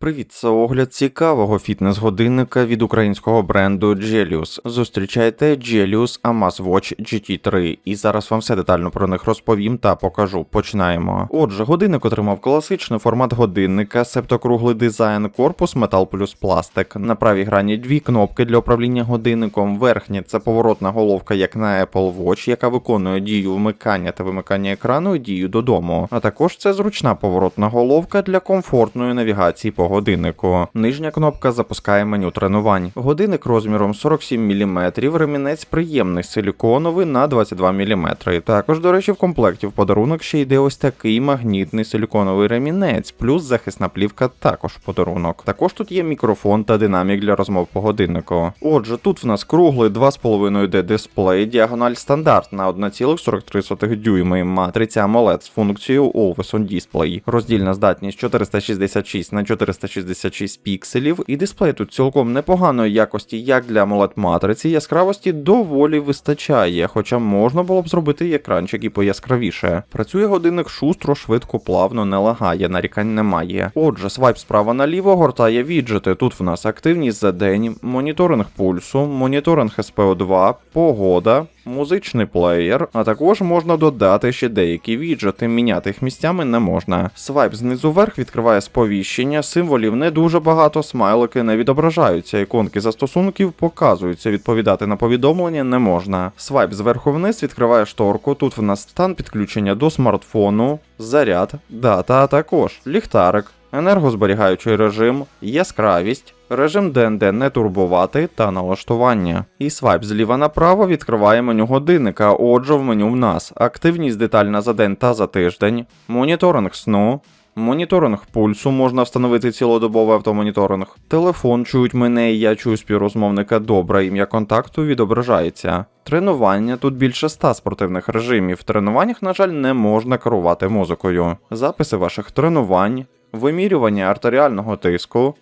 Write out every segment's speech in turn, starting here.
Привіт, це огляд цікавого фітнес-годинника від українського бренду Gelius. Зустрічайте Gelius Amaz Watch GT3, і зараз вам все детально про них розповім та покажу. Починаємо. Отже, годинник отримав класичний формат годинника, септокруглий дизайн, корпус метал плюс пластик. На правій грані дві кнопки для управління годинником. Верхня це поворотна головка, як на Apple Watch, яка виконує дію вмикання та вимикання екрану і дію додому. А також це зручна поворотна головка для комфортної навігації по годиннику. Нижня кнопка запускає меню тренувань. Годинник розміром 47 мм, ремінець приємний силіконовий на 22 мм. Також, до речі, в комплекті в подарунок ще йде ось такий магнітний силіконовий ремінець, плюс захисна плівка також в подарунок. Також тут є мікрофон та динамік для розмов по годиннику. Отже, тут в нас круглий 2,5D дисплей, діагональ стандарт на 1,43 дюйми, матриця AMOLED з функцією Always on Display, роздільна здатність 466 на 466 пікселів, і дисплей тут цілком непоганої якості, як для AMOLED матриці, яскравості доволі вистачає, хоча можна було б зробити екранчик і пояскравіше. Працює годинник шустро, швидко, плавно, не лагає, нарікань немає. Отже, свайп справа наліво гортає віджити. Тут в нас активність за день, моніторинг пульсу, моніторинг SPO2, погода. Музичний плеєр, а також можна додати ще деякі віджити, міняти їх місцями не можна. Свайп знизу вверх відкриває сповіщення, символів не дуже багато, смайлики не відображаються, іконки застосунків показуються, відповідати на повідомлення не можна. Свайп зверху вниз відкриває шторку. Тут в нас стан підключення до смартфону, заряд, дата, а також ліхтарик. Енергозберігаючий режим, яскравість, режим ДНД не турбувати та налаштування. І свайп зліва направо відкриває меню годинника. Отже, в меню в нас активність детальна за день та за тиждень, моніторинг сну. Моніторинг пульсу можна встановити цілодобовий автомоніторинг. Телефон чують мене, і я чую співрозмовника добре, ім'я контакту відображається. Тренування тут більше ста спортивних режимів. В тренуваннях, на жаль, не можна керувати музикою. Записи ваших тренувань, вимірювання артеріального тиску,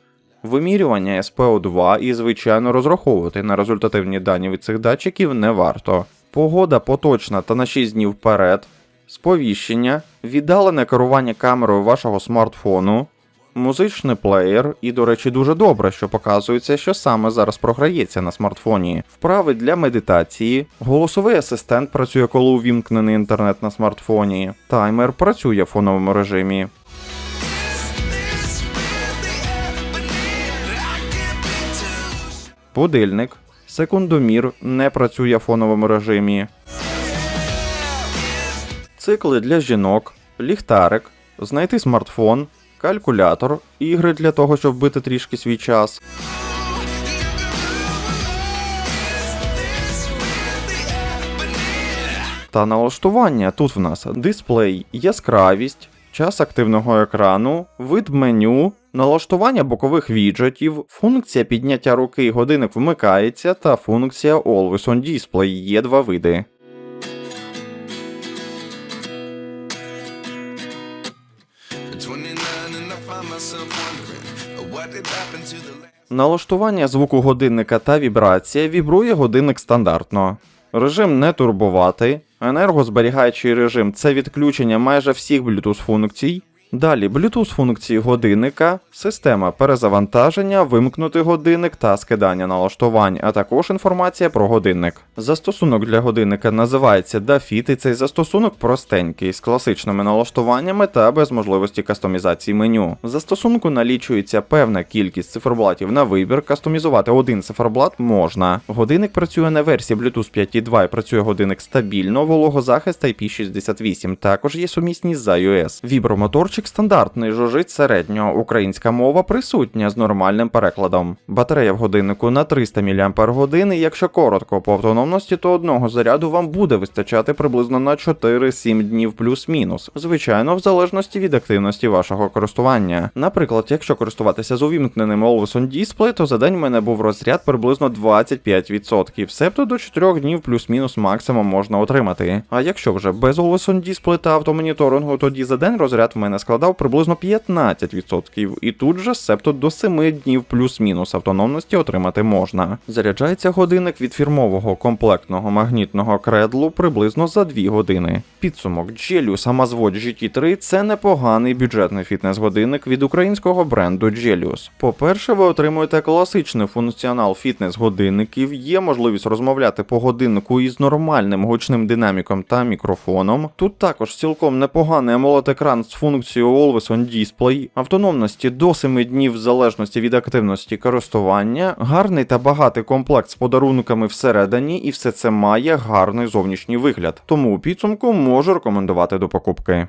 вимірювання СПО2 і, звичайно, розраховувати на результативні дані від цих датчиків не варто. Погода поточна та на 6 днів вперед, сповіщення, віддалене керування камерою вашого смартфону, музичний плеєр, і, до речі, дуже добре, що показується, що саме зараз програється на смартфоні. Вправи для медитації, голосовий асистент працює, коли увімкнений інтернет на смартфоні, таймер працює в фоновому режимі. Будильник, секундомір. Не працює в фоновому режимі. Цикли для жінок, ліхтарик, знайти смартфон, калькулятор, ігри для того, щоб вбити трішки свій час. Та налаштування. Тут в нас дисплей, яскравість, час активного екрану, вид меню, налаштування бокових віджетів, функція підняття руки годинник вмикається та функція Always on Display є два види. At 29 and I find myself wondering what did happen to the land. Налаштування звуку годинника та вібрація вібрує годинник стандартно. Режим не турбувати, енергозберігаючий режим це відключення майже всіх Bluetooth функцій. Далі Bluetooth функції годинника, система перезавантаження, вимкнути годинник та скидання налаштувань, а також інформація про годинник. Застосунок для годинника називається DaFit, і цей застосунок простенький з класичними налаштуваннями та без можливості кастомізації меню. В застосунку налічується певна кількість циферблатів на вибір. Кастомізувати один циферблат можна. Годинник працює на версії Bluetooth 5.2 і працює годинник стабільно, вологозахист IP68. Також є сумісність з iOS. Вібромоторчик стандартний, жужить середньо. Українська мова присутня з нормальним перекладом. Батарея в годиннику на 300 мАч, і якщо коротко по автономності, то одного заряду вам буде вистачати приблизно на 4-7 днів плюс-мінус. Звичайно, в залежності від активності вашого користування. Наприклад, якщо користуватися з увімкненим Always on Display, то за день в мене був розряд приблизно 25%, себто до 4 днів плюс-мінус максимум можна отримати. А якщо вже без Always on Display та автомоніторингу, тоді за день розряд в мене складав приблизно 15%, і тут же себто до 7 днів плюс-мінус автономності отримати можна. Заряджається годинник від фірмового комплектного магнітного кредлу приблизно за 2 години. Підсумок Gelius Amazwatch GT3 це непоганий бюджетний фітнес-годинник від українського бренду Gelius. По-перше, ви отримуєте класичний функціонал фітнес-годинників, є можливість розмовляти по годиннику із нормальним гучним динаміком та мікрофоном. Тут також цілком непоганий amoled екран з функцією Always on Display, автономності до 7 днів в залежності від активності користування, гарний та багатий комплект з подарунками всередині, і все це має гарний зовнішній вигляд. Тому у підсумку можу рекомендувати до покупки.